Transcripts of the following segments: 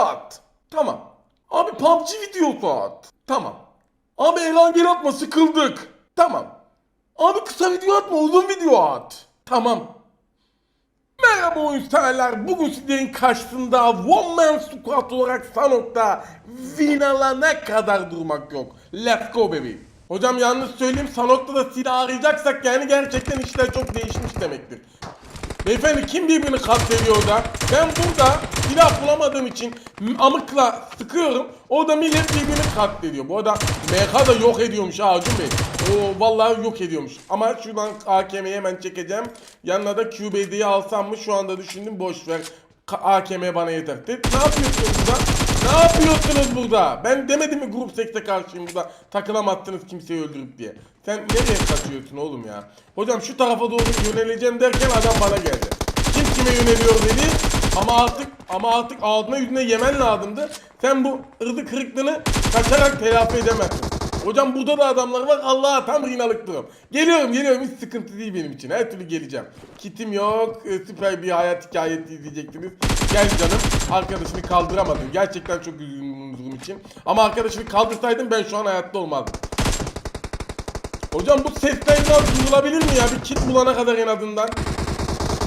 at. Tamam. Abi PUBG videosu at. Tamam. Abi eğlenceli atma sıkıldık. Tamam. Abi kısa video atma uzun video at. Tamam. Merhaba oyuncular. Bugün sizlerin karşısında One Man Squad olarak Sanok'ta win alana kadar durmak yok. Let's go baby. Hocam yalnız söyleyeyim Sanok'ta da silah arayacaksak yani gerçekten işler çok değişmiş demektir. Beyefendi kim birbirini katlediyor da? Ben burada silah bulamadığım için amıkla sıkıyorum. O da millet birbirini katlediyor. Bu arada MK da yok ediyormuş ha Acun Bey. O vallahi yok ediyormuş. Ama şuradan AKM'yi hemen çekeceğim. Yanına da QBD'yi alsam mı şu anda düşündüm boş ver. AKM bana yeter. Ne yapıyorsunuz burada? Ne yapıyorsunuz burada? Ben demedim mi grup sekte karşıyım burada takılamazsınız kimseyi öldürüp diye. Sen nereye kaçıyorsun oğlum ya? Hocam şu tarafa doğru yöneleceğim derken adam bana geldi. Kim kime yöneliyor dedi. Ama artık ama artık ağzına yüzüne yemen lazımdı. Sen bu ırdı kırıklığını kaçarak telafi edemezsin. Hocam burada da adamlar var. Allah'a tam rinalıktırım. Geliyorum geliyorum hiç sıkıntı değil benim için. Her türlü geleceğim. Kitim yok. e, Süper bir hayat hikayesi izleyecektiniz. Gel canım. Arkadaşını kaldıramadım. Gerçekten çok durum için. Ama arkadaşını kaldırsaydım ben şu an hayatta olmazdım. Hocam bu sesten duyulabilir mi ya? Bir kit bulana kadar en azından.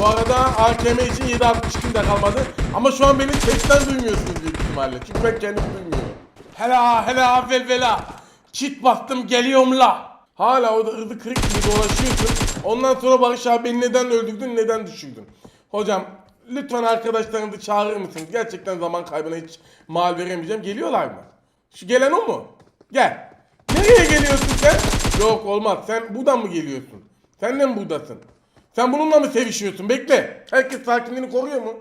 Bu arada AKM için 7.62 de kalmadı. Ama şu an beni sesten duymuyorsunuz büyük ihtimalle. Çünkü ben kendim duymuyorum. Hela hela velvela. Kit bastım geliyorum la. Hala orada ırdı kırık gibi dolaşıyorsun. Ondan sonra Barış abi beni neden öldürdün neden düşürdün? Hocam lütfen arkadaşlarınızı çağırır mısınız? Gerçekten zaman kaybına hiç mal veremeyeceğim. Geliyorlar mı? Şu gelen o mu? Gel. Nereye geliyorsun sen? Yok olmaz. Sen buradan mı geliyorsun? Sen de mi buradasın? Sen bununla mı sevişiyorsun? Bekle. Herkes sakinliğini koruyor mu?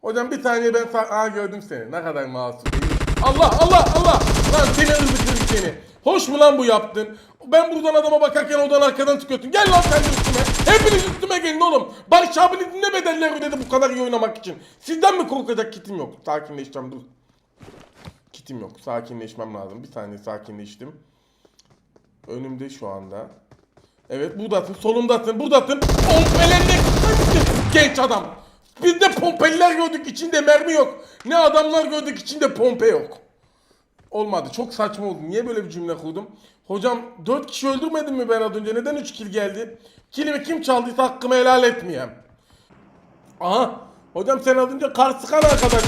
Hocam bir saniye ben sa- Aa gördüm seni. Ne kadar masum. Allah Allah Allah. Lan seni ırdıkırım seni. Hoş mu lan bu yaptın? Ben buradan adama bakarken odan arkadan çıkıyorsun. Gel lan sen de üstüme. Hepiniz üstüme gelin oğlum. Barış abiniz ne bedeller ödedi bu kadar iyi oynamak için. Sizden mi korkacak kitim yok? Sakinleşeceğim dur. Kitim yok. Sakinleşmem lazım. Bir saniye sakinleştim. Önümde şu anda. Evet buradasın, solumdasın, buradasın. Pompelenmek genç adam. Biz de pompeliler gördük içinde mermi yok. Ne adamlar gördük içinde pompe yok. Olmadı. Çok saçma oldu. Niye böyle bir cümle kurdum? Hocam 4 kişi öldürmedim mi ben az önce? Neden 3 kill geldi? Killimi kim çaldıysa hakkımı helal etmeyeyim. Aha. Hocam sen az önce kar sıkan arkadaş?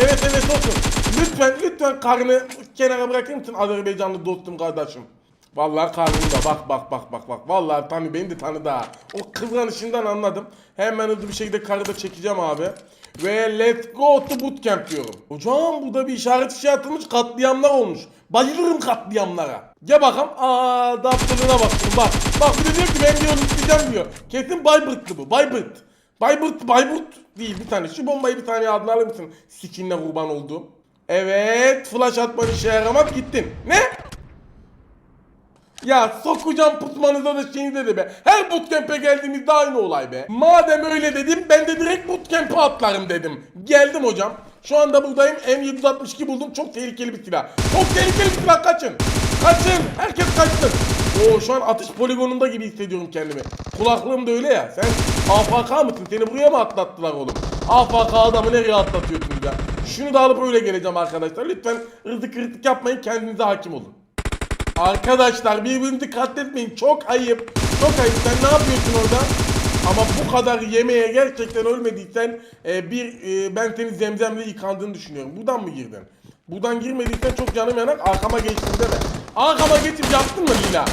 Evet evet olsun. Lütfen lütfen karnı kenara bırakır mısın Azerbaycanlı dostum kardeşim? Vallahi karnımda bak bak bak bak bak. Vallahi tanı beni de tanıdı ha. O kıvranışından anladım. Hemen hızlı bir şekilde karı da çekeceğim abi. Ve let's go to bootcamp diyorum. Hocam burada bir işaret işi atılmış katliamlar olmuş. Bayılırım katliamlara. Gel bakalım. Aa daptırına bak şimdi bak. Bak bir de diyor ki ben diyor isteyeceğim diyor. Kesin Bayburt'tu bu. Bayburt. Bayburt, Bayburt değil bir tane. Şu bombayı bir tane adını alır mısın? Sikinle kurban olduğum. Evet, flash atman işe yaramaz gittin. Ne? Ya sokacağım putmanıza da şeyini dedi be. Her bootcamp'e geldiğimizde aynı olay be. Madem öyle dedim ben de direkt bootcamp'e atlarım dedim. Geldim hocam. Şu anda buradayım. M762 buldum. Çok tehlikeli bir silah. Çok tehlikeli bir silah. Kaçın. Kaçın. Herkes kaçsın. Oo şu an atış poligonunda gibi hissediyorum kendimi. Kulaklığım da öyle ya. Sen AFK mısın? Seni buraya mı atlattılar oğlum? AFK adamı nereye atlatıyorsunuz ya? Şunu da alıp öyle geleceğim arkadaşlar. Lütfen ırdı kırıklık yapmayın. Kendinize hakim olun. Arkadaşlar birbirinizi katletmeyin. Çok ayıp. Çok ayıp. Sen ne yapıyorsun orada? Ama bu kadar yemeğe gerçekten ölmediysen e, bir e, ben senin zemzemle yıkandığını düşünüyorum. Buradan mı girdin? Buradan girmediysen çok canım yanak arkama geçtim deme. Arkama geçip yaptın mı Lina?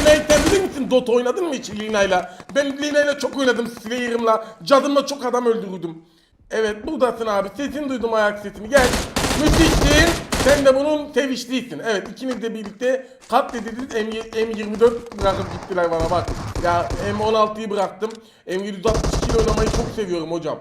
Lina'yı bilir misin? Dota oynadın mı hiç Lina'yla? Ben Lina'yla çok oynadım Slayer'ımla. Cadımla çok adam öldürdüm. Evet buradasın abi. Sesini duydum ayak sesini. Gel. Müthişsin. Sen de bunun sevişlisin. Evet ikiniz de birlikte katledildiniz. M- M24 bırakıp gittiler bana bak. Ya M16'yı bıraktım. M762 ile oynamayı çok seviyorum hocam.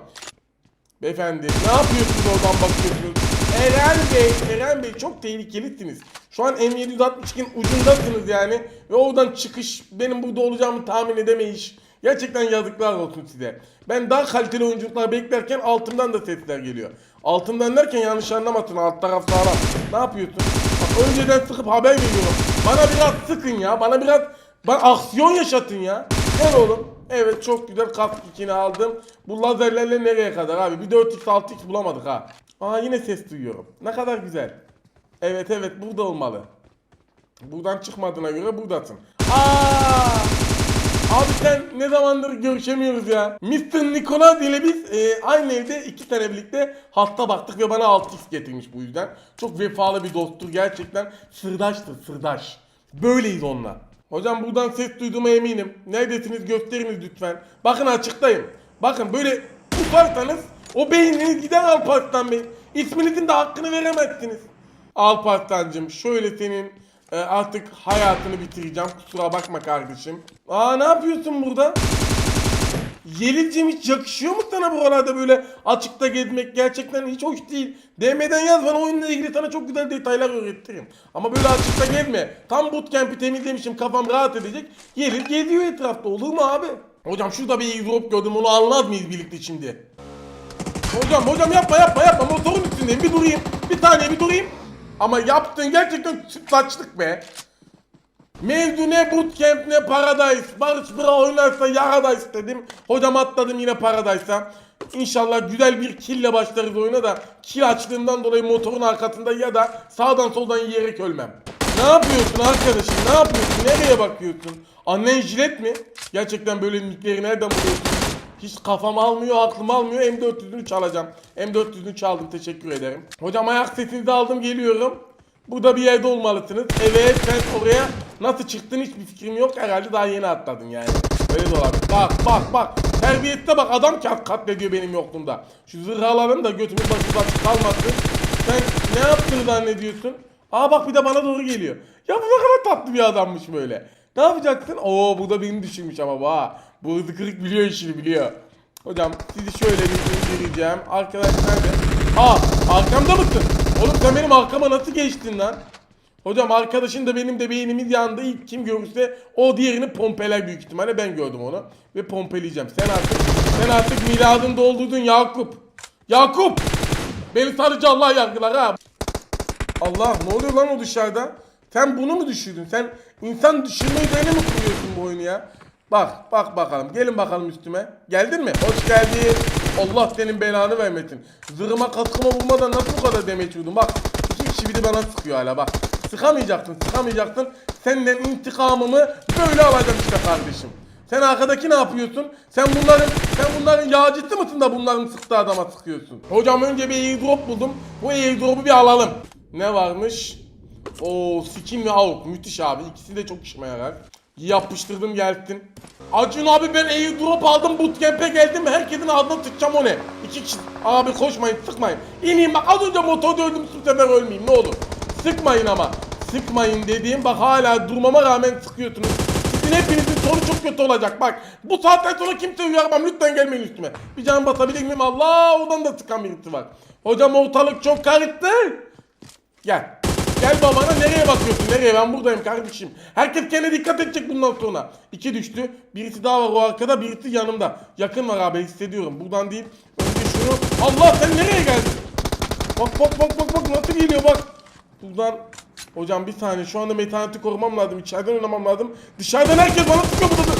Beyefendi ne yapıyorsunuz oradan bakıyorsunuz? Eren Bey, Eren Bey çok tehlikelisiniz. Şu an M762'nin ucundasınız yani. Ve oradan çıkış benim burada olacağımı tahmin edemeyiş. Gerçekten yazıklar olsun size. Ben daha kaliteli oyunculuklar beklerken altımdan da sesler geliyor. Altımdan derken yanlış anlamasın alt taraf sağlam. Ne yapıyorsun? Bak önceden sıkıp haber veriyorum. Bana biraz sıkın ya. Bana biraz bana aksiyon yaşatın ya. Gel oğlum. Evet çok güzel kask ikini aldım. Bu lazerlerle nereye kadar abi? Bir 4x 6x bulamadık ha. Aa yine ses duyuyorum. Ne kadar güzel. Evet evet burada olmalı. Buradan çıkmadığına göre buradasın. Aa! Abi sen ne zamandır görüşemiyoruz ya. Mr. Nikola ile biz e, aynı evde iki sene birlikte hasta baktık ve bana 6x getirmiş bu yüzden. Çok vefalı bir dosttur gerçekten. Sırdaştır sırdaş. Böyleyiz onunla. Hocam buradan ses duyduğuma eminim. Neredesiniz gösteriniz lütfen. Bakın açıktayım. Bakın böyle tutarsanız o beyniniz gider Alparslan Bey. İsminizin de hakkını veremezsiniz. Alparslan'cım şöyle senin e, artık hayatını bitireceğim. Kusura bakma kardeşim. Aa ne yapıyorsun burada? Yelizciğim hiç yakışıyor mu sana buralarda böyle açıkta gezmek gerçekten hiç hoş değil. DM'den yaz bana oyunla ilgili sana çok güzel detaylar öğretirim. Ama böyle açıkta gezme. Tam bootcamp'i temizlemişim kafam rahat edecek. Yeliz geziyor etrafta olur mu abi? Hocam şurada bir airdrop gördüm onu anlar mıyız birlikte şimdi? Hocam hocam yapma yapma yapma motorun üstündeyim bir durayım. Bir saniye bir durayım. Ama yaptın gerçekten saçlık be. Mevzu ne bootcamp ne paradise. Barış Bira oynarsa yaradise dedim. Hocam atladım yine paradise'a. İnşallah güzel bir kille başlarız oyuna da kill açtığımdan dolayı motorun arkasında ya da sağdan soldan yiyerek ölmem. Ne yapıyorsun arkadaşım? Ne yapıyorsun? Nereye bakıyorsun? Annen jilet mi? Gerçekten böyle nickleri nereden buluyorsun? Hiç kafam almıyor, aklım almıyor. M400'ünü çalacağım. M400'ünü çaldım. Teşekkür ederim. Hocam ayak sesinizi aldım geliyorum. Burada bir yerde olmalısınız. Evet sen oraya nasıl çıktın hiçbir fikrim yok. Herhalde daha yeni atladın yani. Öyle de olabilir. Bak bak bak. Terbiyette bak adam kat katlediyor benim yokluğumda. Şu zırh alalım da götümüz başımız açık kalmasın. Sen ne yaptığını zannediyorsun? Aa bak bir de bana doğru geliyor. Ya bu ne kadar tatlı bir adammış böyle. Ne yapacaksın? Oo bu da beni düşürmüş ama bu ha. Bu hızlı kırık biliyor işini biliyor. Hocam sizi şöyle bir indireceğim. Arkadaş nerede? Aa arkamda mısın? Oğlum sen benim arkama nasıl geçtin lan? Hocam arkadaşın da benim de beynimiz yandı. İlk kim görürse o diğerini pompeler büyük ihtimalle. Ben gördüm onu. Ve pompeleyeceğim. Sen artık sen artık miladını doldurdun Yakup. Yakup! Beni sadece Allah yargılar ha. Allah ne oluyor lan o dışarıda? Sen bunu mu düşürdün? Sen insan düşürme üzerine mi kuruyorsun bu oyunu ya? Bak bak bakalım. Gelin bakalım üstüme. Geldin mi? Hoş geldin. Allah senin belanı vermesin. Zırhıma katkıma vurmadan nasıl bu kadar demeç vurdun? Bak iki kişi biri bana sıkıyor hala bak. Sıkamayacaksın sıkamayacaksın. Senden intikamımı böyle alacağım işte kardeşim. Sen arkadaki ne yapıyorsun? Sen bunların sen bunların yağcısı mısın da bunların sıktığı adama sıkıyorsun? Hocam önce bir airdrop buldum. Bu airdrop'u bir alalım. Ne varmış? O skin ve avuk müthiş abi. İkisi de çok işime yarar. Yapıştırdım gelsin. Acun abi ben airdrop aldım bootcamp'e geldim. Herkesin ağzına tıkacağım o ne? İki kişi. Abi koşmayın sıkmayın. İneyim bak az önce motorda öldüm bu sefer ölmeyeyim ne olur. Sıkmayın ama. Sıkmayın dediğim bak hala durmama rağmen sıkıyorsunuz. Sizin hepinizin sonu çok kötü olacak bak. Bu saatten sonra kimse uyarmam lütfen gelmeyin üstüme. Bir can basabilir miyim? Allah oradan da sıkan birisi var. Hocam ortalık çok karıştı. Gel. Gel babana nereye bakıyorsun? Nereye? Ben buradayım kardeşim. Herkes kendine dikkat edecek bundan sonra. İki düştü. Birisi daha var o arkada, birisi yanımda. Yakın var abi hissediyorum. Buradan değil. Önce şunu. Allah sen nereye geldin? Bak bak bak bak bak nasıl geliyor bak. Buradan Hocam bir saniye şu anda metaneti korumam lazım. İçeriden oynamam lazım. Dışarıdan herkes bana sıkıyor burada.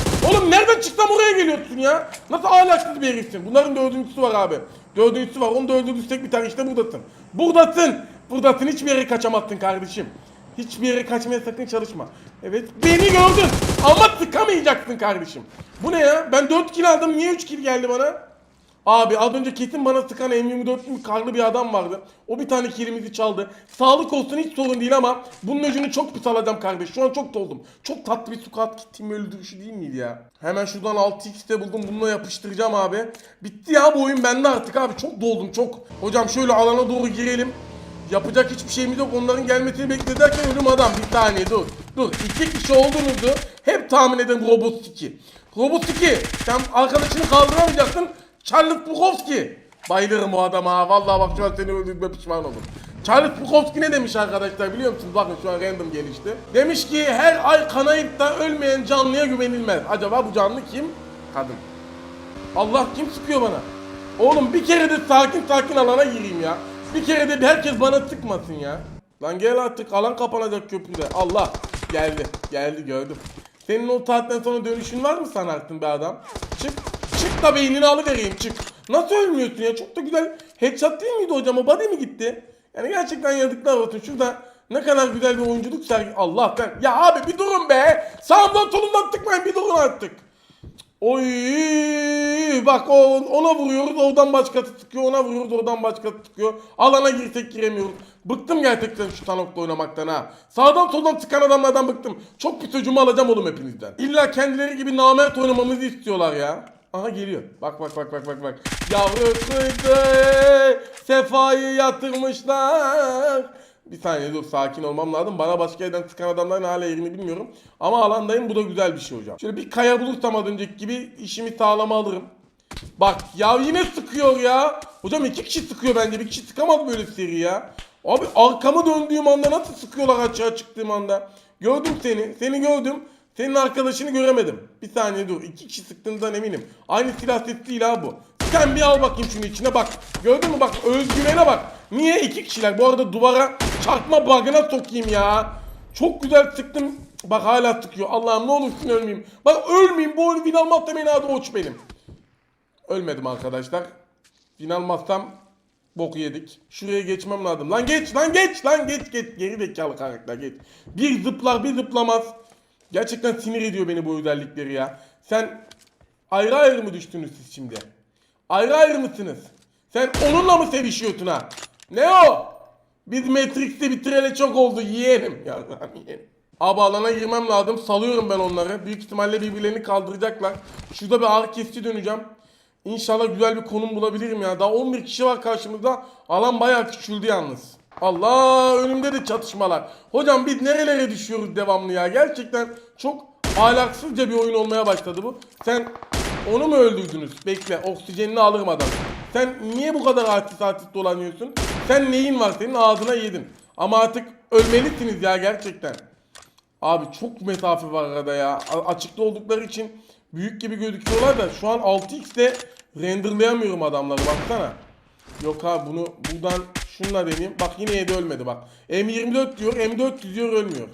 Nereden çıksam oraya geliyorsun ya? Nasıl ahlaksız bir herifsin? Bunların dördüncüsü var abi. Dördüncüsü var. Onu da öldürdüysek bir tane işte buradasın. Buradasın. Buradasın. Hiçbir yere kaçamazsın kardeşim. Hiçbir yere kaçmaya sakın çalışma. Evet. Beni gördün. Ama sıkamayacaksın kardeşim. Bu ne ya? Ben 4 kill aldım. Niye 3 kill geldi bana? Abi az önce kesin bana sıkan M24'lü karlı bir adam vardı. O bir tane kilimizi çaldı. Sağlık olsun hiç sorun değil ama bunun ucunu çok pis alacağım kardeş. Şu an çok doldum. Çok tatlı bir squat gittiğim öldürüşü değil miydi ya? Hemen şuradan 6x'te buldum. Bununla yapıştıracağım abi. Bitti ya bu oyun bende artık abi. Çok doldum çok. Hocam şöyle alana doğru girelim. Yapacak hiçbir şeyimiz yok. Onların gelmesini beklederken ölüm adam. Bir saniye dur. Dur. İki kişi olduğunuzu hep tahmin eden Robot 2. Robot 2. Sen arkadaşını kaldıramayacaksın. Charles Bukowski. Bayılırım o adama ha. Vallahi bak şu an seni öldürdüğüme pişman oldum. Charles Bukowski ne demiş arkadaşlar biliyor musunuz? Bakın şu an random gelişti. Demiş ki her ay kanayıp da ölmeyen canlıya güvenilmez. Acaba bu canlı kim? Kadın. Allah kim sıkıyor bana? Oğlum bir kere de sakin sakin alana gireyim ya. Bir kere de herkes bana sıkmasın ya. Lan gel artık alan kapanacak köprüde. Allah geldi geldi gördüm. Senin o saatten sonra dönüşün var mı sanarsın be adam? Çık çık da beynini alıvereyim çık. Nasıl ölmüyorsun ya? Çok da güzel headshot değil miydi hocam? O body mi gitti? Yani gerçekten yazıklar olsun. Şurada ne kadar güzel bir oyunculuk sergi. Allah ben. Ya abi bir durun be. Sağımdan solumdan tıkmayın bir durun artık. Oy bak o ona vuruyoruz oradan başkası tıkıyor ona vuruyoruz oradan başkası tıkıyor alana girsek giremiyoruz bıktım gerçekten şu tanokla oynamaktan ha sağdan soldan tıkan adamlardan bıktım çok bir çocuğumu alacağım oğlum hepinizden İlla kendileri gibi namert oynamamızı istiyorlar ya aha geliyor bak bak bak bak bak bak yavrusuydu sefayı yatırmışlar bir saniye dur sakin olmam lazım. Bana başka yerden tıkan adamların hala yerini bilmiyorum. Ama alandayım bu da güzel bir şey hocam. Şöyle bir kaya bulursam az önceki gibi işimi sağlama alırım. Bak ya yine sıkıyor ya. Hocam iki kişi sıkıyor bence. Bir kişi sıkamaz böyle seri ya. Abi arkama döndüğüm anda nasıl sıkıyorlar açığa çıktığım anda. Gördüm seni. Seni gördüm. Senin arkadaşını göremedim. Bir saniye dur. İki kişi sıktığından eminim. Aynı silah sesi değil ha bu. Sen bir al bakayım şunun içine bak. Gördün mü bak özgüvene bak. Niye iki kişiler? Bu arada duvara çarpma bug'ına sokayım ya. Çok güzel sıktım. Bak hala sıkıyor. Allah'ım ne olursun ölmeyeyim. Bak ölmeyeyim. Bu oyunu final maçta beni adı oç benim. Ölmedim arkadaşlar. Final maçtam boku yedik. Şuraya geçmem lazım. Lan geç lan geç lan geç geç. Geri zekalı karakter geç. Bir zıplar bir zıplamaz. Gerçekten sinir ediyor beni bu özellikleri ya. Sen ayrı ayrı mı düştünüz siz şimdi? Ayrı ayrı mısınız? Sen onunla mı sevişiyorsun ha? Ne o? Biz Matrix'te bitireli çok oldu yeğenim. Ya yeğenim. Abi alana girmem lazım. Salıyorum ben onları. Büyük ihtimalle birbirlerini kaldıracaklar. Şurada bir ağır kesici döneceğim. İnşallah güzel bir konum bulabilirim ya. Daha 11 kişi var karşımızda. Alan bayağı küçüldü yalnız. Allah önümde de çatışmalar. Hocam biz nerelere düşüyoruz devamlı ya. Gerçekten çok ahlaksızca bir oyun olmaya başladı bu. Sen onu mu öldürdünüz? Bekle oksijenini alırım adam. Sen niye bu kadar artist artist dolanıyorsun? Sen neyin var senin ağzına yedin. Ama artık ölmelisiniz ya gerçekten. Abi çok mesafe var arada ya. Açıkta oldukları için büyük gibi gözüküyorlar da şu an 6x'te renderlayamıyorum adamları baksana. Yok abi bunu buradan şunla deneyeyim. Bak yine yedi ölmedi bak. M24 diyor M400 diyor ölmüyor.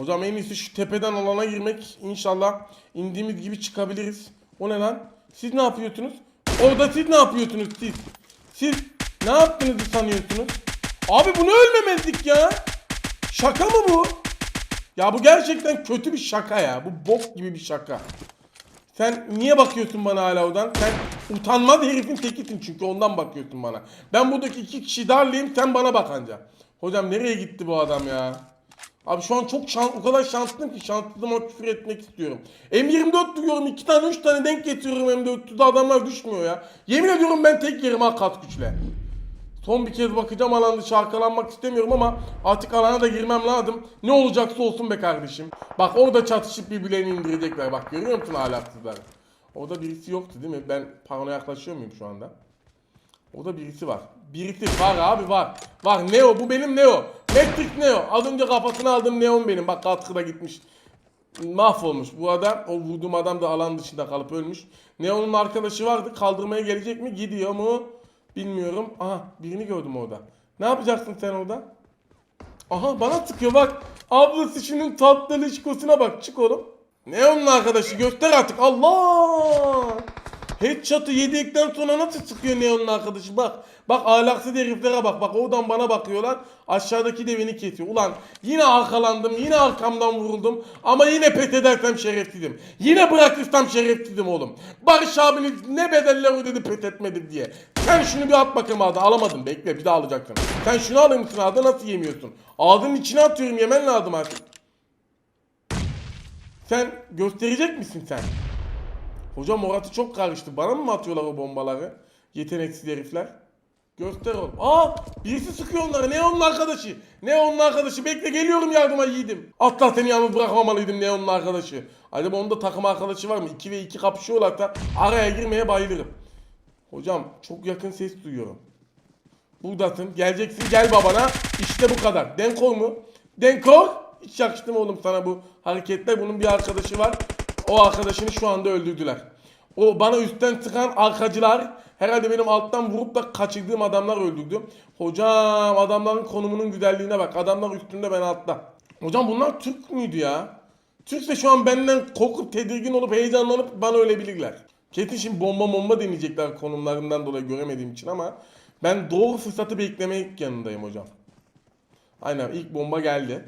O zaman en iyisi şu tepeden alana girmek. İnşallah indiğimiz gibi çıkabiliriz. O ne lan? Siz ne yapıyorsunuz? Orada siz ne yapıyorsunuz siz? Siz ne yaptığınızı sanıyorsunuz? Abi bunu ölmemezlik ya. Şaka mı bu? Ya bu gerçekten kötü bir şaka ya. Bu bok gibi bir şaka. Sen niye bakıyorsun bana hala oradan? Sen utanmaz herifin tekisin çünkü ondan bakıyorsun bana. Ben buradaki iki kişi darlayayım sen bana bak anca. Hocam nereye gitti bu adam ya? Abi şu an çok şans, o kadar şanslıyım ki şanssızıma küfür etmek istiyorum. M24 diyorum iki tane üç tane denk getiriyorum M400'de adamlar düşmüyor ya. Yemin ediyorum ben tek yerim ha kat güçle. Son bir kez bakacağım alan dışı arkalanmak istemiyorum ama artık alana da girmem lazım. Ne olacaksa olsun be kardeşim. Bak orada çatışıp birbirlerini indirecekler. Bak görüyor musun ahlaksızlar? Orada birisi yoktu değil mi? Ben parona yaklaşıyor muyum şu anda? Orada birisi var. Birisi var abi var. Var Neo bu benim Neo. Matrix Neo. Az önce kafasını aldım Neo'm benim. Bak katkıda gitmiş. Mahvolmuş. Bu adam o vurduğum adam da alan dışında kalıp ölmüş. Neo'nun arkadaşı vardı. Kaldırmaya gelecek mi? Gidiyor mu? Bilmiyorum. Aha birini gördüm orada. Ne yapacaksın sen orada? Aha bana tıkıyor bak. Ablası şunun tatlı ilişkosuna bak. Çık oğlum. Neo'nun arkadaşı göster artık. Allah! Headshot'ı yedikten sonra nasıl sıkıyor Neon'un arkadaşı bak. Bak ahlaksız heriflere bak. Bak oradan bana bakıyorlar. Aşağıdaki de beni kesiyor. Ulan yine arkalandım. Yine arkamdan vuruldum. Ama yine pet edersem şerefsizim. Yine bırakırsam şerefsizim oğlum. Barış abiniz ne bedeller ödedi pet etmedi diye. Sen şunu bir at bakayım ağda. Alamadım. Bekle bir daha alacaksın. Sen şunu alır mısın ağda nasıl yemiyorsun? Ağzının içine atıyorum yemen lazım artık. Sen gösterecek misin sen? Hocam orası çok karıştı. Bana mı atıyorlar o bombaları? Yeteneksiz herifler. Göster oğlum. Aa birisi sıkıyor onları. Ne onun arkadaşı? Ne onun arkadaşı? Bekle geliyorum yardıma yiğidim. Atla seni yalnız bırakmamalıydım ne onun arkadaşı. Acaba onda takım arkadaşı var mı? 2 ve 2 kapışıyorlarsa araya girmeye bayılırım. Hocam çok yakın ses duyuyorum. Buradasın. Geleceksin gel babana. İşte bu kadar. Denkor mu? Denkor. Hiç yakıştı mı oğlum sana bu hareketler? Bunun bir arkadaşı var. O arkadaşını şu anda öldürdüler. O bana üstten çıkan arkacılar herhalde benim alttan vurup da kaçırdığım adamlar öldürdü. Hocam adamların konumunun güzelliğine bak. Adamlar üstünde ben altta. Hocam bunlar Türk müydü ya? Türkse şu an benden korkup tedirgin olup heyecanlanıp bana ölebilirler. Kesin şimdi bomba bomba deneyecekler konumlarından dolayı göremediğim için ama ben doğru fırsatı beklemek yanındayım hocam. Aynen ilk bomba geldi.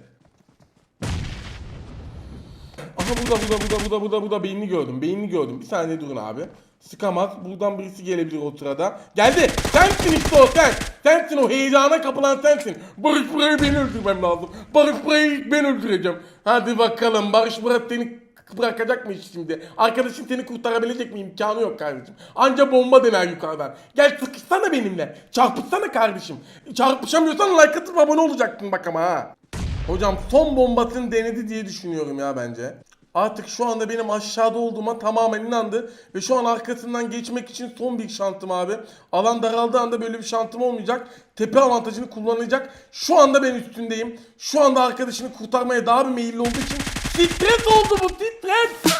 Aha burada burada burada burada burada burada beynini gördüm. Beynini gördüm. Bir saniye durun abi. Sıkamaz. Buradan birisi gelebilir o sırada. Geldi. Sensin işte o sen. Sensin o heyecana kapılan sensin. Barış burayı ben öldürmem lazım. Barış burayı ben öldüreceğim. Hadi bakalım. Barış Murat seni bırakacak mı şimdi? Arkadaşın seni kurtarabilecek mi? İmkanı yok kardeşim. Anca bomba dener yukarıdan. Gel sıkışsana benimle. Çarpışsana kardeşim. Çarpışamıyorsan like atıp abone olacaktın bak ama ha. Hocam son bombasını denedi diye düşünüyorum ya bence. Artık şu anda benim aşağıda olduğuma tamamen inandı. Ve şu an arkasından geçmek için son bir şantım abi. Alan daraldığı anda böyle bir şantım olmayacak. Tepe avantajını kullanacak. Şu anda ben üstündeyim. Şu anda arkadaşını kurtarmaya daha bir meyilli olduğu için stres oldu bu stres.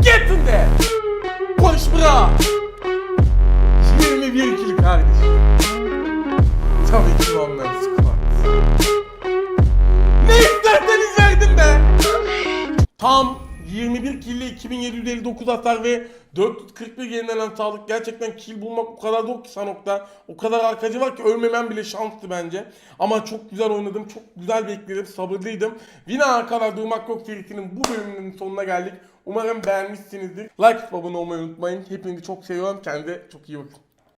Getin de. Barış bırak. 21 kill kardeşim. Tabii ki Man Tam 21 kill ile 2759 hasar ve 441 yenilenen sağlık. Gerçekten kill bulmak o kadar zor ki Sanok'ta. O kadar arkacı var ki ölmemem bile şanstı bence. Ama çok güzel oynadım. Çok güzel bekledim. Sabırlıydım. Yine kadar durmak yok serisinin bu bölümünün sonuna geldik. Umarım beğenmişsinizdir. Like abone olmayı unutmayın. Hepinizi çok seviyorum. Kendinize çok iyi bakın.